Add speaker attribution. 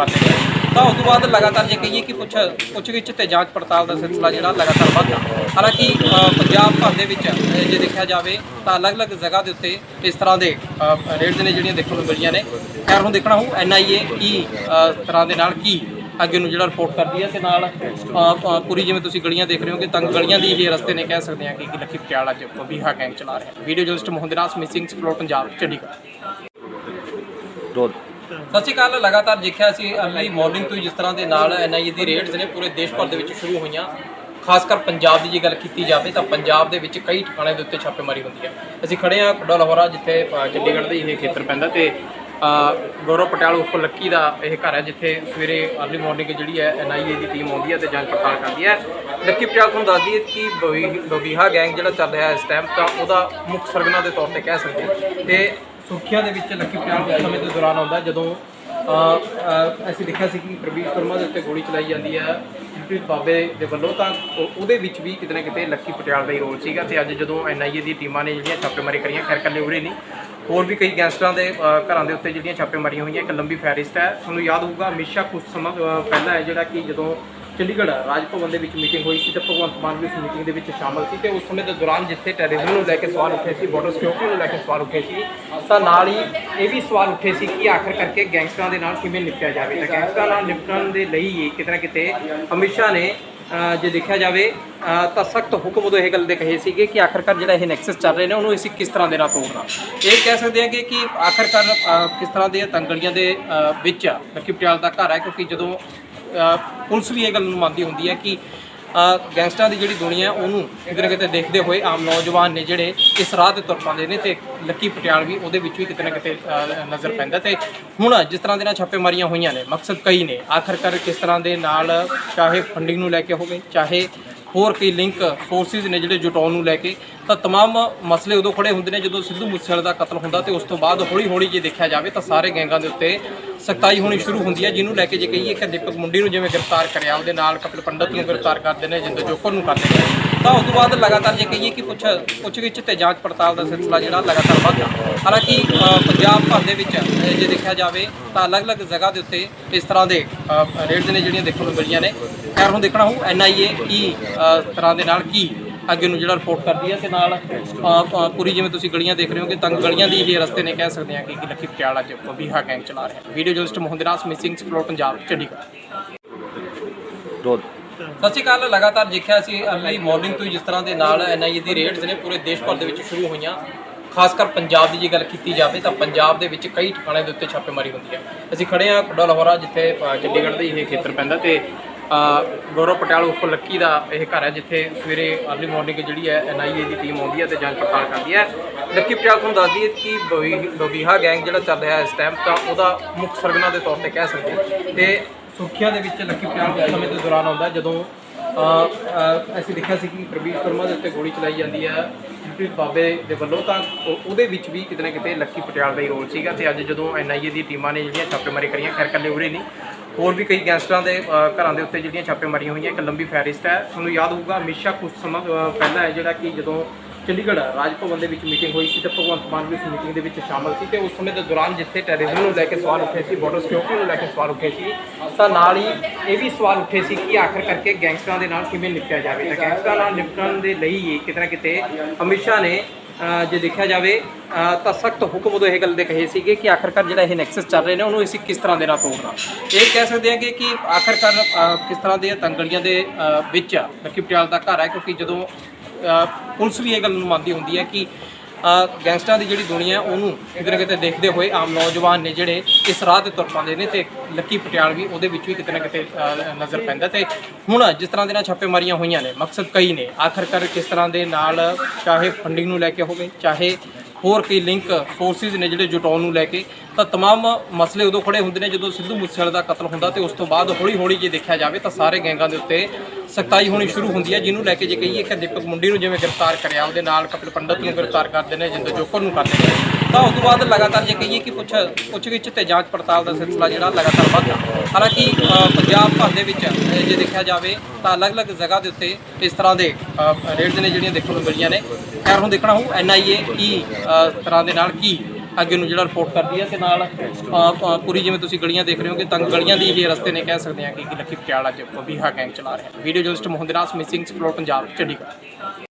Speaker 1: ਤਾਂ ਉਸ ਤੋਂ ਬਾਅਦ ਲਗਾਤਾਰ ਜੇ ਕਹੀਏ ਕਿ ਪੁੱਛ ਪੁੱਛਗਿੱਛ ਤੇ ਜਾਂਚ ਪੜਤਾਲ ਦਾ ਸਿਲਸਿਲਾ ਜਿਹੜਾ ਲਗਾਤਾਰ ਵੱਧਦਾ ਹਾਲਾਂਕਿ ਪੰਜਾਬ ਭਰ ਦੇ ਵਿੱਚ ਜੇ ਦੇਖਿਆ ਜਾਵੇ ਤਾਂ ਅਲੱਗ-ਅਲੱਗ ਜਗ੍ਹਾ ਦੇ ਉੱਤੇ ਇਸ ਤਰ੍ਹਾਂ ਦੇ ਰੇਡਸ ਨੇ ਜਿਹੜੀਆਂ ਦੇਖਣ ਨੂੰ ਮਿਲੀਆਂ ਨੇ। ਖੈਰ, ਹੁਣ ਦੇਖਣਾ ਹੋਊ, ਐਨਆਈਏ ਕੀ ਤਰ੍ਹਾਂ ਦੇ ਨਾਲ ਕੀ ਅੱਗੇ ਨੂੰ ਜਿਹੜਾ ਰਿਪੋਰਟ ਕਰਦੀ ਹੈ। ਤੇ ਨਾਲ ਪੂਰੀ ਜਿਵੇਂ ਤੁਸੀਂ ਗਲੀਆਂ ਦੇਖ ਰਹੇ ਹੋ ਕਿ ਤੰਗ ਗਲੀਆਂ ਦੀ ਇਹ ਰਸਤੇ ਨੇ ਕਹਿ ਸਕਦੇ ਹਾਂ ਕਿ ਕਿ ਲੱਖੀ ਪਟਿਆਲਾ ਚ ਬੀਹਾ ਗੈਂਗ ਚਲਾ ਰਿਹਾ। ਵੀਡੀਓ ਜਰਨਲਿਸਟ ਮੋਹਨ ਦੇ ਮਿਸਿੰਗ ਐਕਸਪਲੋਰ ਪੰਜਾਬ, ਚੰਡੀਗੜ੍ਹ। ਸਤਿ ਸ਼੍ਰੀ ਅਕਾਲ ਲਗਾਤਾਰ ਦੇਖਿਆ ਸੀ ਅਰਲੀ ਮਾਰਨਿੰਗ ਤੋਂ ਜਿਸ ਤਰ੍ਹਾਂ ਦੇ ਨਾਲ ਐਨਆਈਏ ਦੀ ਰੇਡਸ ਨੇ ਪੂਰੇ ਦੇਸ਼ ਭਰ ਦੇ ਵਿੱਚ ਸ਼ੁਰੂ ਹੋਈਆਂ। ਖਾਸ ਕਰ ਪੰਜਾਬ ਦੀ ਜੇ ਗੱਲ ਕੀਤੀ ਜਾਵੇ ਤਾਂ ਪੰਜਾਬ ਦੇ ਵਿੱਚ ਕਈ ਠਿਕਾਣੇ ਦੇ ਉੱਤੇ ਛਾਪੇਮਾਰੀ ਹੁੰਦੀ ਹੈ। ਅਸੀਂ ਖੜੇ ਹਾਂ ਕੁੱਡਾ ਲਾਹੌਰਾ ਜਿੱਥੇ ਅ, ਚੰਡੀਗੜ੍ਹ ਦੇ ਇਹ ਖੇਤਰ ਪੈਂਦਾ ਤੇ ਗੌਰਵ ਪਟਿਆਲ ਉਰਫ ਲੱਕੀ ਦਾ ਇਹ ਘਰ ਹੈ ਜਿੱਥੇ ਸਵੇਰੇ ਅਰਲੀ ਮਾਰਨਿੰਗ ਜਿਹੜੀ ਹੈ ਐਨਆਈਏ ਦੀ ਟੀਮ ਆਉਂਦੀ ਹੈ ਤੇ ਜਾਂਚ ਪੜਤਾਲ ਕਰਦੀ ਹੈ। ਲੱਕੀ ਪਟਿਆਲ ਤੁਹਾਨੂੰ ਦੱਸਦੀ ਹੈ ਕਿ ਬਵੀ- ਬਵੀਹਾ ਗੈਂਗ ਜਿਹੜਾ ਚੱਲ ਰਿਹਾ ਇਸ ਟਾਈਮ ਤਾਂ ਉਹਦਾ ਮੁੱਖ ਸਰਗਨਾ ਦੇ ਤੌਰ ਤੇ ਕਹਿ ਸਕਦੇ ਹਾਂ। ਤੇ ਸੁਰਖੀਆਂ ਦੇ ਵਿੱਚ ਲੱਕੀ ਪਟਿਆਲ ਉਸ ਸਮੇਂ ਦੇ ਦੌਰਾਨ ਆਉਂਦਾ ਜਦੋਂ ਅਸੀਂ ਦੇਖਿਆ ਸੀ ਕਿ ਪ੍ਰਵੀਸ਼ ਸ਼ਰਮਾ ਦੇ ਉੱਤੇ ਗੋਲੀ ਚਲਾਈ ਜਾਂਦੀ ਹੈ ਪ੍ਰੀਤ ਬਾਬੇ ਦੇ ਵੱਲੋਂ, ਤਾਂ ਉਹਦੇ ਵਿੱਚ ਵੀ ਕਿਤੇ ਨਾ ਕਿਤੇ ਲੱਕੀ ਪਟਿਆਲ ਦਾ ਹੀ ਰੋਲ ਸੀਗਾ ਤੇ ਅੱਜ ਜਦੋਂ ਐਨਆਈਏ ਦੀ ਟੀਮਾਂ ਨੇ ਜਿਹੜੀਆਂ ਛਾਪੇਮਾਰੀ ਕਰੀਆਂ, ਖੈਰ ਕੱਲੇ ਉਰੇ ਨਹੀਂ, ਹੋਰ ਵੀ ਕਈ ਗੈਂਗਸਟਰਾਂ ਦੇ ਘਰਾਂ ਦੇ ਉੱਤੇ ਜਿਹੜੀਆਂ ਛਾਪੇਮਾਰੀਆਂ ਹੋਈਆਂ, ਇੱਕ ਲੰਬੀ ਫੈਰਿਸਟ ਹੈ, ਤੁਹਾਨੂੰ ਯਾਦ ਹੋਊਗਾ, ਹਮੇਸ਼ਾ ਕੁਝ ਸਮਾਂ ਪਹਿਲਾਂ ਹੈ ਜਿਹੜਾ ਕਿ ਜਦੋਂ ਚੰਡੀਗੜ੍ਹ ਰਾਜ ਭਵਨ ਦੇ ਵਿੱਚ ਮੀਟਿੰਗ ਹੋਈ ਸੀ ਤੇ ਭਗਵੰਤ ਮਾਨ ਵੀ ਉਸ ਮੀਟਿੰਗ ਦੇ ਵਿੱਚ ਸ਼ਾਮਲ ਸੀ ਤੇ ਉਸ ਸਮੇਂ ਦੇ ਦੌਰਾਨ ਜਿੱਥੇ ਟੈਰਰਿਜ਼ਮ ਨੂੰ ਲੈ ਕੇ ਸਵਾਲ ਉੱਠੇ ਸੀ ਬਾਰਡਰ ਸਿਕਿਉਰਿਟੀ ਨੂੰ ਲੈ ਕੇ ਸਵਾਲ ਉੱਠੇ ਸੀ, ਤਾਂ ਨਾਲ ਹੀ ਇਹ ਵੀ ਸਵਾਲ ਉੱਠੇ ਸੀ ਕਿ ਆਖਰ ਕਰਕੇ ਗੈਂਗਸਟਰਾਂ ਦੇ ਨਾਲ ਕਿਵੇਂ ਨਿਪਟਿਆ ਜਾਵੇ। ਤਾਂ ਗੈਂਗਸਟਰਾਂ ਨਾਲ ਨਿਪਟਣ ਦੇ ਲਈ ਹੀ ਕਿਤੇ ਨਾ ਕਿਤੇ ਅਮਿਤ ਸ਼ਾਹ ਨੇ ਜੇ ਦੇਖਿਆ ਜਾਵੇ ਤਾਂ ਸਖਤ ਹੁਕਮ ਉਦੋਂ ਇਹ ਗੱਲ ਦੇ ਕਹੇ ਸੀਗੇ ਕਿ ਆਖਰਕਾਰ ਜਿਹੜਾ ਇਹ ਨੈਕਸਸ ਚੱਲ ਰਹੇ ਨੇ, ਉਹਨੂੰ ਅਸੀਂ ਕਿਸ ਤਰ੍ਹਾਂ ਦੇ ਨਾਲ ਤੋੜਨਾ। ਇਹ ਕਹਿ ਸਕਦੇ ਹਾਂ ਕਿ ਕਿ ਆਖਰਕਾਰ ਕਿਸ ਤਰ੍ਹਾਂ ਦੇ ਤੰਗੜੀਆਂ ਦੇ ਵਿੱਚ ਲੱਕੀ ਪਟਿਆਲ ਦਾ ਘਰ ਹੈ, ਕਿਉਂਕਿ ਜਦੋਂ ਪੁਲਿਸ ਵੀ ਇਹ ਗੱਲ ਨੂੰ ਮੰਨਦੀ ਹੁੰਦੀ ਹੈ ਕਿ ਗੈਂਗਸਟਰਾਂ ਦੀ ਜਿਹੜੀ ਦੁਨੀਆ ਉਹਨੂੰ ਕਿਤੇ ਨਾ ਕਿਤੇ ਦੇਖਦੇ ਹੋਏ ਆਮ ਨੌਜਵਾਨ ਨੇ ਜਿਹੜੇ ਇਸ ਰਾਹ ਤੇ ਤੁਰ ਪਾਉਂਦੇ ਨੇ ਤੇ ਲੱਕੀ ਪਟਿਆਲ ਵੀ ਉਹਦੇ ਵਿੱਚ ਵੀ ਕਿਤੇ ਨਾ ਕਿਤੇ ਨਜ਼ਰ ਪੈਂਦਾ ਤੇ ਹੁਣ ਜਿਸ ਤਰ੍ਹਾਂ ਦੇ ਨਾਲ ਛਾਪੇਮਾਰੀਆਂ ਹੋਈਆਂ ਨੇ, ਮਕਸਦ ਕਈ ਨੇ, ਆਖਰਕਾਰ ਕਿਸ ਤਰ੍ਹਾਂ ਦੇ ਨਾਲ ਚਾਹੇ ਫੰਡਿੰਗ ਨੂੰ ਲੈ ਕੇ ਹੋਵੇ, ਚਾਹੇ ਹੋਰ ਕਈ ਲਿੰਕ ਫੋਰਸਿਸ ਨੇ ਜਿਹੜੇ ਜੁਟਾਉਣ ਨੂੰ ਲੈ ਕੇ, ਤਾਂ ਤਮਾਮ ਮਸਲੇ ਉਦੋਂ ਖੜੇ ਹੁੰਦੇ ਨੇ ਜਦੋਂ ਸਿੱਧੂ ਮੂਸੇਵਾਲੇ ਦਾ ਕਤਲ ਹੁੰਦਾ ਤੇ ਉਸ ਤੋਂ ਬਾਅਦ ਹੌਲੀ ਹੌਲੀ ਜੇ ਦੇਖਿਆ ਜਾਵੇ ਤਾਂ ਸਾਰੇ ਗੈਂਗਾਂ ਦੇ ਉੱਤੇ ਸਖਤਾਈ ਹੋਣੀ ਸ਼ੁਰੂ ਹੁੰਦੀ ਹੈ, ਜਿਹਨੂੰ ਲੈ ਕੇ ਜੇ ਕਹੀਏ ਕਿ ਦੀਪਕ ਮੁੰਡੀ ਨੂੰ ਜਿਵੇਂ ਗ੍ਰਿਫਤਾਰ ਕਰਿਆ, ਉਹਦੇ ਨਾਲ ਕਪਿਲ ਪੰਡਤ ਨੂੰ ਗ੍ਰਿਫਤਾਰ ਕਰਦੇ ਨੇ, ਜਿੰਦਰ ਜੋਕਰ ਨੂੰ ਕਰਦੇ ਨੇ। ਤਾਂ ਉਸ ਤੋਂ ਬਾਅਦ ਲਗਾਤਾਰ ਜੇ ਕਹੀਏ ਕਿ ਪੁੱਛ ਪੁੱਛਗਿੱਛ ਤੇ ਜਾਂਚ ਪੜਤਾਲ ਦਾ ਸਿਲਸਿਲਾ ਜਿਹੜਾ ਲਗਾਤਾਰ ਵੱਧਦਾ ਹਾਲਾਂਕਿ ਪੰਜਾਬ ਭਰ ਦੇ ਵਿੱਚ ਜੇ ਦੇਖਿਆ ਜਾਵੇ ਤਾਂ ਅਲੱਗ-ਅਲੱਗ ਜਗ੍ਹਾ ਦੇ ਉੱਤੇ ਇਸ ਤਰ੍ਹਾਂ ਦੇ ਰੇਡਸ ਨੇ ਜਿਹੜੀਆਂ ਦੇਖਣ ਨੂੰ ਮਿਲੀਆਂ ਨੇ। ਖੈਰ, ਹੁਣ ਦੇਖਣਾ ਹੋਊ ਐਨਆਈਏ ਕੀ ਤਰ੍ਹਾਂ ਦੇ ਨਾਲ ਕੀ ਅੱਗੇ ਨੂੰ ਜਿਹੜਾ ਰਿਪੋਰਟ ਕਰਦੀ ਹੈ ਤੇ ਨਾਲ ਪੂਰੀ ਜਿਵੇਂ ਤੁਸੀਂ ਗਲੀਆਂ ਦੇਖ ਰਹੇ ਹੋ ਕਿ ਤੰਗ ਗਲੀਆਂ ਦੀ ਇਹ ਰਸਤੇ ਨੇ ਕਹਿ ਸਕਦੇ ਹਾਂ ਕਿ ਕਿ ਲੱਖੀ ਪਟਿਆਲਾ ਚ ਬੀਹਾ ਗੈਂਗ ਚਲਾ ਰਿਹਾ। Video journalist Mohan missing explore Punjab Chandigarh. ਸਤਿ ਸ਼੍ਰੀ ਅਕਾਲ ਲਗਾਤਾਰ ਦੇਖਿਆ ਸੀ ਅਰਲੀ ਮਾਰਨਿੰਗ ਤੋਂ ਜਿਸ ਤਰ੍ਹਾਂ ਦੇ ਨਾਲ ਐਨਆਈਏ ਦੀ ਰੇਡਸ ਨੇ ਪੂਰੇ ਦੇਸ਼ ਭਰ ਦੇ ਵਿੱਚ ਸ਼ੁਰੂ ਹੋਈਆਂ। ਖਾਸ ਕਰ ਪੰਜਾਬ ਦੀ ਜੇ ਗੱਲ ਕੀਤੀ ਜਾਵੇ ਤਾਂ ਪੰਜਾਬ ਦੇ ਵਿੱਚ ਕਈ ਠਿਕਾਣੇ ਦੇ ਉੱਤੇ ਛਾਪੇਮਾਰੀ ਹੁੰਦੀ ਹੈ। ਅਸੀਂ ਖੜੇ ਹਾਂ ਕੁੱਡਾ ਲਾਹੌਰਾ ਜਿੱਥੇ ਅ, ਚੰਡੀਗੜ੍ਹ ਦੇ ਇਹ ਖੇਤਰ ਪੈਂਦਾ ਤੇ ਗੌਰਵ ਪਟਿਆਲ ਉਰਫ ਲੱਕੀ ਦਾ ਇਹ ਘਰ ਹੈ, ਜਿੱਥੇ ਸਵੇਰੇ ਅਰਲੀ ਮਾਰਨਿੰਗ ਜਿਹੜੀ ਹੈ ਐਨਆਈਏ ਦੀ ਟੀਮ ਆਉਂਦੀ ਹੈ ਤੇ ਜਾਂਚ ਪੜਤਾਲ ਕਰਦੀ ਹੈ। ਲੱਕੀ ਪਟਿਆਲ, ਤੁਹਾਨੂੰ ਦੱਸਦੀ ਹੈ ਕਿ ਬਵੀ- ਗੈਂਗ ਜਿਹੜਾ ਚੱਲ ਰਿਹਾ ਇਸ ਟਾਈਮ ਤਾਂ ਉਹਦਾ ਮੁੱਖ ਸਰਗਨਾ ਦੇ ਤੌਰ ਤੇ ਕਹਿ ਸਕਦੇ ਹਾਂ। ਤੇ ਸੁਰਖੀਆਂ ਦੇ ਵਿੱਚ ਲੱਕੀ ਪਟਿਆਲ ਉਸ ਸਮੇਂ ਦੇ ਦੌਰਾਨ ਆਉਂਦਾ ਜਦੋਂ ਅਸੀਂ ਦੇਖਿਆ ਸੀ ਕਿ ਪ੍ਰਵੀਸ਼ ਸ਼ਰਮਾ ਦੇ ਉੱਤੇ ਗੋਲੀ ਚਲਾਈ ਜਾਂਦੀ ਹੈ ਪ੍ਰੀਤ ਬਾਬੇ ਦੇ ਵੱਲੋਂ, ਤਾਂ ਉਹਦੇ ਵਿੱਚ ਵੀ ਕਿਤੇ ਨਾ ਕਿਤੇ ਲੱਕੀ ਪਟਿਆਲ ਦਾ ਹੀ ਰੋਲ ਸੀਗਾ ਤੇ ਅੱਜ ਜਦੋਂ ਐਨਆਈਏ ਦੀ ਟੀਮਾਂ ਨੇ ਜਿਹੜੀਆਂ ਛਾਪੇਮਾਰੀ ਕਰੀਆਂ, ਖੈਰ ਕੱਲੇ ਉਰੇ ਨਹੀਂ ਹੋਰ ਵੀ ਕਈ ਗੈਂਗਸਟਰਾਂ ਦੇ ਘਰਾਂ ਦੇ ਉੱਤੇ ਜਿਹੜੀਆਂ ਛਾਪੇਮਾਰੀਆਂ ਹੋਈਆਂ, ਇੱਕ ਲੰਬੀ ਫੈਰਿਸਟ ਹੈ। ਤੁਹਾਨੂੰ ਯਾਦ ਹੋਊਗਾ, ਹਮੇਸ਼ਾ ਕੁਝ ਸਮਾਂ ਪਹਿਲਾਂ ਹੈ ਜਿਹੜਾ ਕਿ ਜਦੋਂ ਚੰਡੀਗੜ੍ਹ ਰਾਜ ਭਵਨ ਦੇ ਵਿੱਚ ਮੀਟਿੰਗ ਹੋਈ ਸੀ ਤੇ ਭਗਵੰਤ ਮਾਨ ਵੀ ਉਸ ਮੀਟਿੰਗ ਦੇ ਵਿੱਚ ਸ਼ਾਮਲ ਸੀ ਤੇ ਉਸ ਸਮੇਂ ਦੇ ਦੌਰਾਨ ਜਿੱਥੇ ਟੈਰਰਿਜ਼ਮ ਨੂੰ ਲੈ ਕੇ ਸਵਾਲ ਉੱਠੇ ਸੀ ਬਾਰਡਰ ਸਿਕਿਉਰਿਟੀ ਨੂੰ ਲੈ ਕੇ ਸਵਾਲ ਉੱਠੇ ਸੀ, ਤਾਂ ਨਾਲ ਹੀ ਇਹ ਵੀ ਸਵਾਲ ਉੱਠੇ ਸੀ ਕਿ ਆਖਰ ਕਰਕੇ ਗੈਂਗਸਟਰਾਂ ਦੇ ਨਾਲ ਕਿਵੇਂ ਨਿਪਟਿਆ ਜਾਵੇ। ਤਾਂ ਗੈਂਗਸਟਰਾਂ ਨਾਲ ਨਿਪਟਣ ਦੇ ਲਈ ਹੀ ਕਿਤੇ ਨਾ ਕਿਤੇ ਅਮਿਤ ਸ਼ਾਹ ਨੇ ਜੇ ਦੇਖਿਆ ਜਾਵੇ ਤਾਂ ਸਖਤ ਹੁਕਮ ਉਦੋਂ ਇਹ ਗੱਲ ਦੇ ਕਹੇ ਸੀਗੇ ਕਿ ਆਖਰਕਾਰ ਜਿਹੜਾ ਇਹ ਨੈਕਸਸ ਚੱਲ ਰਹੇ ਨੇ, ਉਹਨੂੰ ਅਸੀਂ ਕਿਸ ਤਰ੍ਹਾਂ ਦੇ ਨਾਲ ਤੋੜਨਾ? ਇਹ ਕਹਿ ਸਕਦੇ ਹਾਂ ਕਿ ਕਿ ਆਖਰਕਾਰ ਕਿਸ ਤਰ੍ਹਾਂ ਦੇ ਤੰਗੜੀਆਂ ਦੇ ਵਿੱਚ ਲੱਕੀ ਪਟਿਆਲ ਦਾ ਘਰ ਹੈ, ਕਿਉਂਕਿ ਜਦੋਂ ਪੁਲਿਸ ਵੀ ਇਹ ਗੱਲ ਨੂੰ ਮੰਨਦੀ ਹੁੰਦੀ ਹੈ ਕਿ ਗੈਂਗਸਟਰਾਂ ਦੀ ਜਿਹੜੀ ਦੁਨੀਆ ਉਹਨੂੰ ਕਿਤੇ ਨਾ ਕਿਤੇ ਦੇਖਦੇ ਹੋਏ ਆਮ ਨੌਜਵਾਨ ਨੇ ਜਿਹੜੇ ਇਸ ਰਾਹ ਤੇ ਤੁਰ ਪਾਉਂਦੇ ਨੇ ਤੇ ਲੱਕੀ ਪਟਿਆਲ ਵੀ ਉਹਦੇ ਵਿੱਚ ਵੀ ਕਿਤੇ ਨਾ ਕਿਤੇ ਨਜ਼ਰ ਪੈਂਦਾ ਤੇ ਹੁਣ ਜਿਸ ਤਰ੍ਹਾਂ ਦੇ ਨਾਲ ਛਾਪੇਮਾਰੀਆਂ ਹੋਈਆਂ ਨੇ, ਮਕਸਦ ਕਈ ਨੇ। ਆਖਰਕਾਰ ਕਿਸ ਤਰ੍ਹਾਂ ਦੇ ਨਾਲ ਚਾਹੇ ਫੰਡਿੰਗ ਨੂੰ ਲੈ ਕੇ ਹੋਵੇ, ਚਾਹੇ ਹੋਰ ਕਈ ਲਿੰਕ ਫੋਰਸਿਸ ਨੇ ਜਿਹੜੇ ਜੁਟਾਉਣ ਨੂੰ ਲੈ ਕੇ, ਤਾਂ ਤਮਾਮ ਮਸਲੇ ਉਦੋਂ ਖੜੇ ਹੁੰਦੇ ਨੇ ਜਦੋਂ ਸਿੱਧੂ ਮੂਸੇਵਾਲੇ ਦਾ ਕਤਲ ਹੁੰਦਾ ਤੇ ਉਸ ਤੋਂ ਬਾਅਦ ਹੌਲੀ ਹੌਲੀ ਜੇ ਦੇਖਿਆ ਜਾਵੇ ਤਾਂ ਸਾਰੇ ਗੈਂਗਾਂ ਦੇ ਉੱਤੇ ਸਖਤਾਈ ਹੋਣੀ ਸ਼ੁਰੂ ਹੁੰਦੀ ਹੈ, ਜਿਹਨੂੰ ਲੈ ਕੇ ਜੇ ਕਹੀਏ ਕਿ ਦੀਪਕ ਮੁੰਡੀ ਨੂੰ ਜਿਵੇਂ ਗ੍ਰਿਫਤਾਰ ਕਰਿਆ, ਉਹਦੇ ਨਾਲ ਕਪਿਲ ਪੰਡਤ ਨੂੰ ਗ੍ਰਿਫਤਾਰ ਕਰਦੇ ਨੇ, ਜਿੰਦਰ ਜੋਕਰ ਨੂੰ ਕਰਦੇ ਨੇ। ਤਾਂ ਉਸ ਤੋਂ ਬਾਅਦ ਲਗਾਤਾਰ ਜੇ ਕਹੀਏ ਕਿ ਪੁੱਛ ਪੁੱਛਗਿੱਛ ਤੇ ਜਾਂਚ ਪੜਤਾਲ ਦਾ ਸਿਲਸਿਲਾ ਜਿਹੜਾ ਲਗਾਤਾਰ ਵੱਧਦਾ ਹਾਲਾਂਕਿ ਪੰਜਾਬ ਭਰ ਦੇ ਵਿੱਚ ਜੇ ਦੇਖਿਆ ਜਾਵੇ ਤਾਂ ਅਲੱਗ-ਅਲੱਗ ਜਗ੍ਹਾ ਦੇ ਉੱਤੇ ਇਸ ਤਰ੍ਹਾਂ ਦੇ ਰੇਡਸ ਨੇ ਜਿਹੜੀਆਂ ਦੇਖਣ ਨੂੰ ਮਿਲੀਆਂ ਨੇ। ਖੈਰ, ਹੁਣ ਦੇਖਣਾ ਹੋਊ ਐਨਆਈਏ ਕੀ ਤਰ੍ਹਾਂ ਦੇ ਨਾਲ ਕੀ ਅੱਗੇ ਨੂੰ ਜਿਹੜਾ ਰਿਪੋਰਟ ਕਰਦੀ ਹੈ ਤੇ ਨਾਲ ਪੂਰੀ ਜਿਵੇਂ ਤੁਸੀਂ ਗਲੀਆਂ ਦੇਖ ਰਹੇ ਹੋ ਕਿ ਤੰਗ ਗਲੀਆਂ ਦੀ ਇਹ ਰਸਤੇ ਨੇ ਕਹਿ ਸਕਦੇ ਹਾਂ ਕਿ ਕਿ ਲੱਖੀ ਪਟਿਆਲਾ ਚ ਬੀਹਾ ਗੈਂਗ ਚਲਾ ਰਿਹਾ। ਵੀਡੀਓ ਜਰਨਲਿਸਟ ਮੋਹਨ ਦੇ ਨਾਲ ਪੰਜਾਬ, ਚੰਡੀਗੜ੍ਹ।